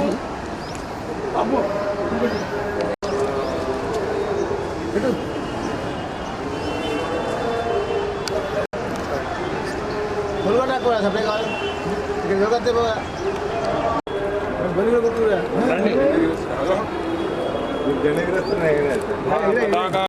아, 뭐. 그래도. 골가다 거야, 잡래 가. 이게 여가 때 봐. 머리 걸고 그래. 아니, 내가 그랬어, 내가 그랬어.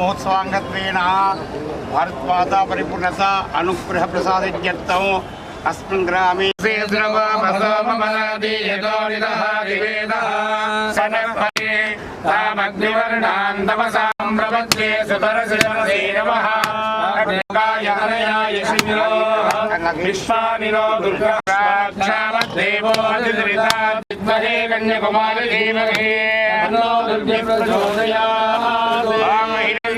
మహోత్సవాంగత్వేన భారత్మాత పరిపూర్ణత అనుగ్రహ ప్రసాదిత్యర్థం అస్మిన్ గ్రామే విశ్వామినో దుర్గాక్షామదేవో అతిద్రితాద్మహే కన్యకుమారి ధీమహే అన్నో దుర్గే ప్రచోదయాత్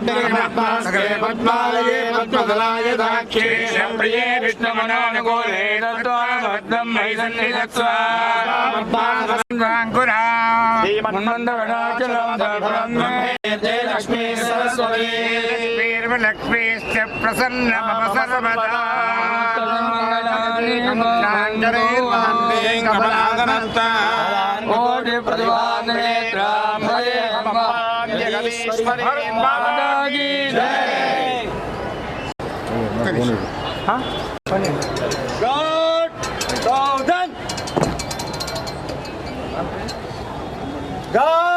సర్వభూతానాంతామిహోపక్వరే లక్ష్మీ రూపమన్న సమరిశ్రేష్ఠయతాయశః అభ్రస్య విద్యుత ప్రియే విష్ణుమనోనుకూలే తత్వాబద్ధం మయి సన్నిధత్వాన్మందవడాచలం లక్ష్మీ సరస్వతీ లక్ష్మీశ్చ ప్రసన్న మమ Huh? God!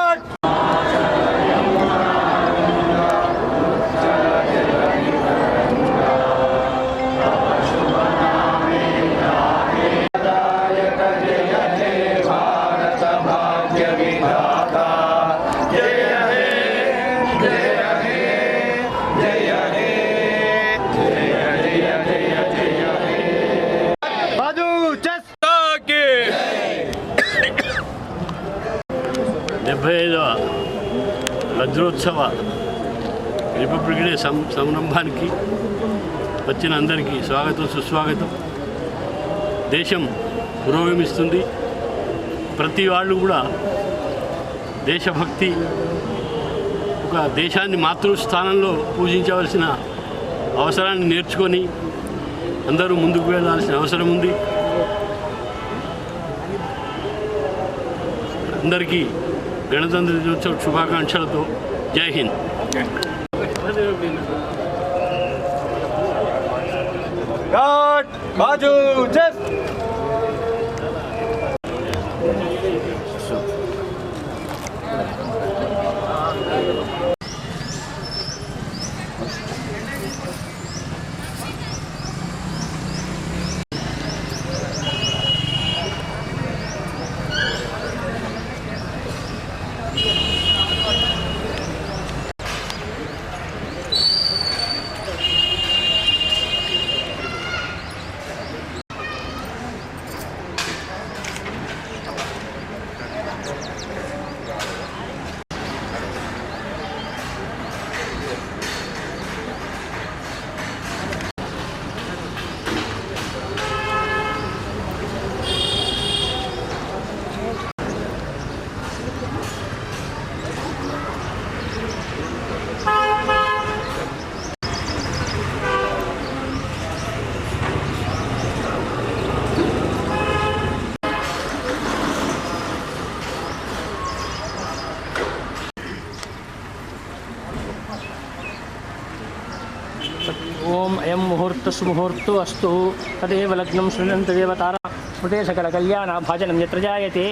రిపబ్లిక్ సం సంరంభానికి వచ్చిన అందరికీ స్వాగతం సుస్వాగతం. దేశం పురోగమిస్తుంది. ప్రతి వాళ్ళు కూడా దేశభక్తి ఒక దేశాన్ని మాతృస్థానంలో పూజించవలసిన అవసరాన్ని నేర్చుకొని అందరూ ముందుకు వెళ్ళాల్సిన అవసరం ఉంది. అందరికీ గణతంత్ర దినోత్సవ శుభాకాంక్షలతో జై హింద్. 마주젠 అయం ముహూర్త సుముహూర్తో అస్తు తదేవ లగ్నం శృణంత దేవతార స్మృతే సకల కళ్యాణ భాజనం ఎత్ర జాయతే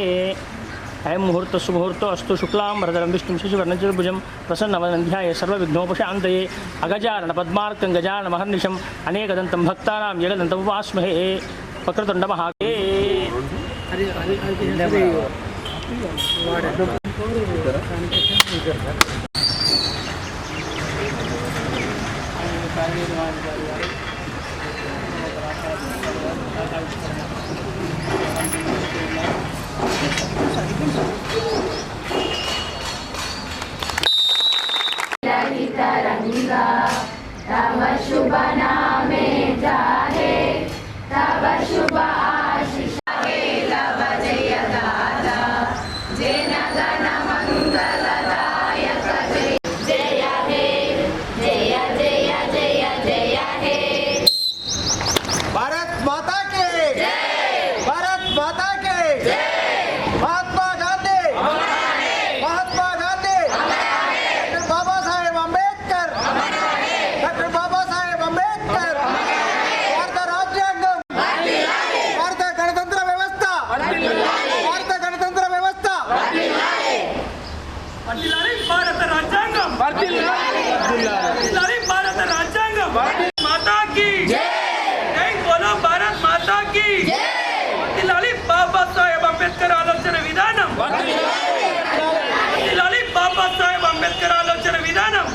అయం ముహూర్త సుముహూర్తో అస్తు శుక్లాం వరదరం విష్ణుం శిశువర్ణం చతుర్భుజం ప్రసన్నవనంధ్యాయ సర్వవిఘ్నోపశాంతయే అగజానన పద్మార్కం గజాన మహర్నిశం అనేకదంతం భక్తానాం ఏకదంతం ఉపాస్మహే వక్రతుండ सा तव शुभ नामे जाहे तव शुभ సాహెబ్ వచ్చిన విధానం.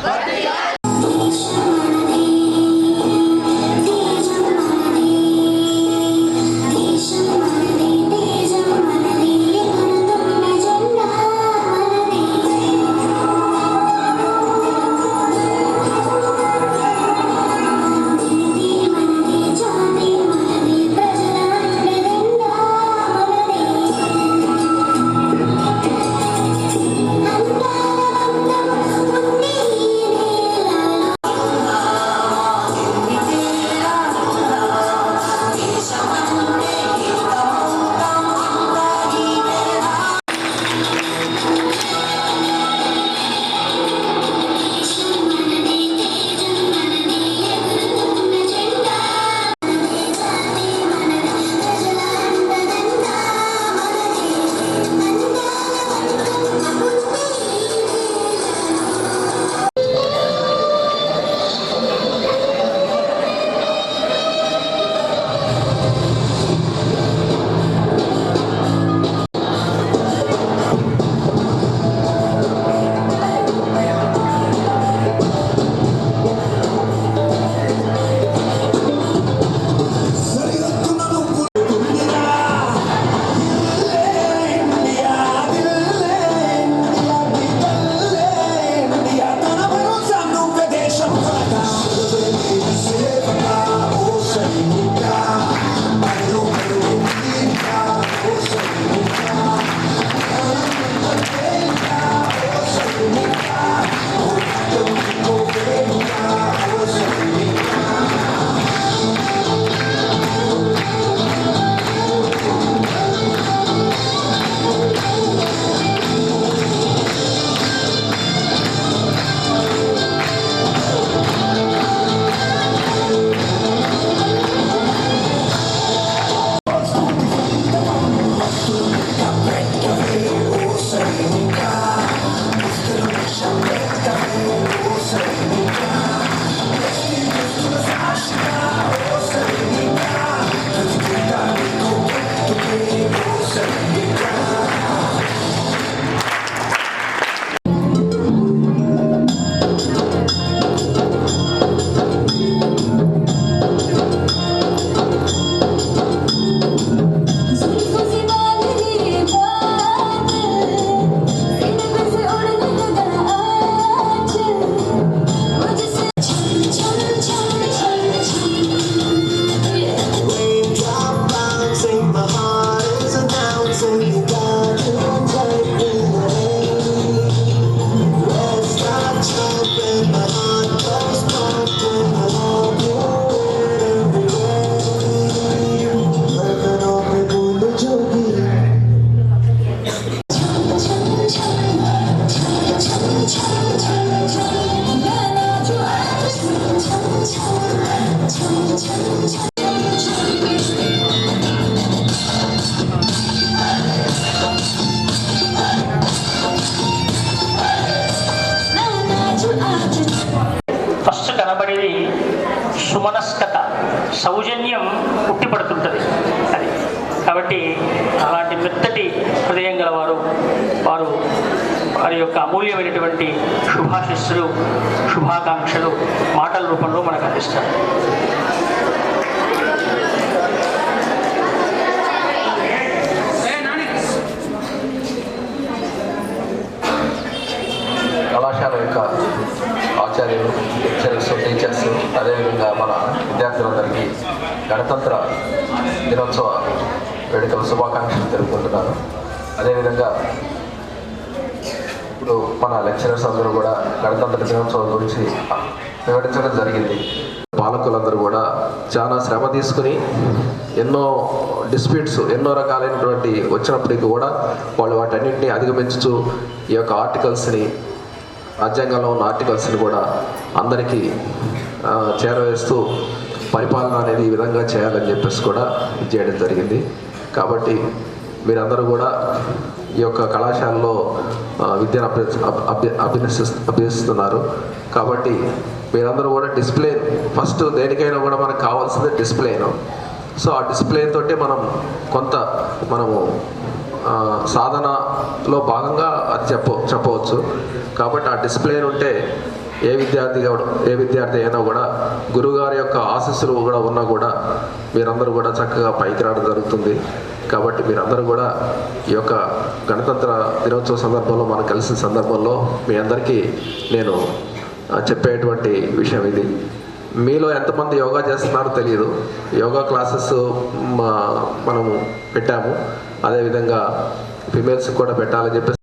సుమనస్కత సౌజన్యం ఉట్టిపడుతుంటుంది అది. కాబట్టి అలాంటి మెత్తటి హృదయం గలవారు వారు వారి యొక్క అమూల్యమైనటువంటి శుభాశిస్సులు శుభాకాంక్షలు మాటల రూపంలో మనకు అందిస్తారు. కళాశాల యొక్క ఆచార్యులు లెక్చరర్స్ అదేవిధంగా మన విద్యార్థులందరికీ గణతంత్ర దినోత్సవ వేడుకల శుభాకాంక్షలు తెలుపుకుంటున్నాను. అదేవిధంగా ఇప్పుడు మన లెక్చరర్స్ అందరూ కూడా గణతంత్ర దినోత్సవం గురించి వివరించడం జరిగింది. పాలకులందరూ కూడా చాలా శ్రమ తీసుకుని ఎన్నో డిస్ప్యూట్స్ ఎన్నో రకాలైనటువంటి వచ్చినప్పటికీ కూడా వాళ్ళు వాటన్నింటినీ అధిగమించుతూ ఈ యొక్క ఆర్టికల్స్ని రాజ్యాంగంలో ఉన్న ఆర్టికల్స్ని కూడా అందరికీ చేరవేస్తూ పరిపాలన అనేది ఈ విధంగా చేయాలని చెప్పేసి కూడా చేయడం జరిగింది. కాబట్టి మీరందరూ కూడా ఈ యొక్క కళాశాలలో విద్యను అభ్య అభ్య అభ్యసి అభ్యసిస్తున్నారు. కాబట్టి మీరందరూ కూడా డిస్ప్లే ఫస్ట్ దేనికైనా కూడా మనకు కావాల్సింది డిస్ప్లేను సో ఆ డిస్ప్లేన్ తోటే మనం కొంత మనము సాధనలో భాగంగా అది చెప్ప చెప్పవచ్చు. కాబట్టి ఆ డిస్ప్లే ఉంటే ఏ విద్యార్థి కూడా ఏ విద్యార్థి అయినా కూడా గురుగారి యొక్క ఆశస్సులు కూడా ఉన్నా కూడా మీరందరూ కూడా చక్కగా పైకి రావడం జరుగుతుంది. కాబట్టి మీరందరూ కూడా ఈ యొక్క గణతంత్ర దినోత్సవ సందర్భంలో మనం కలిసిన సందర్భంలో మీ అందరికీ నేను చెప్పేటువంటి విషయం ఇది. మీలో ఎంతమంది యోగా చేస్తున్నారో తెలియదు. యోగా క్లాసెస్ మా మనము పెట్టాము. అదేవిధంగా ఫిమేల్స్ కూడా పెట్టాలని చెప్పేసి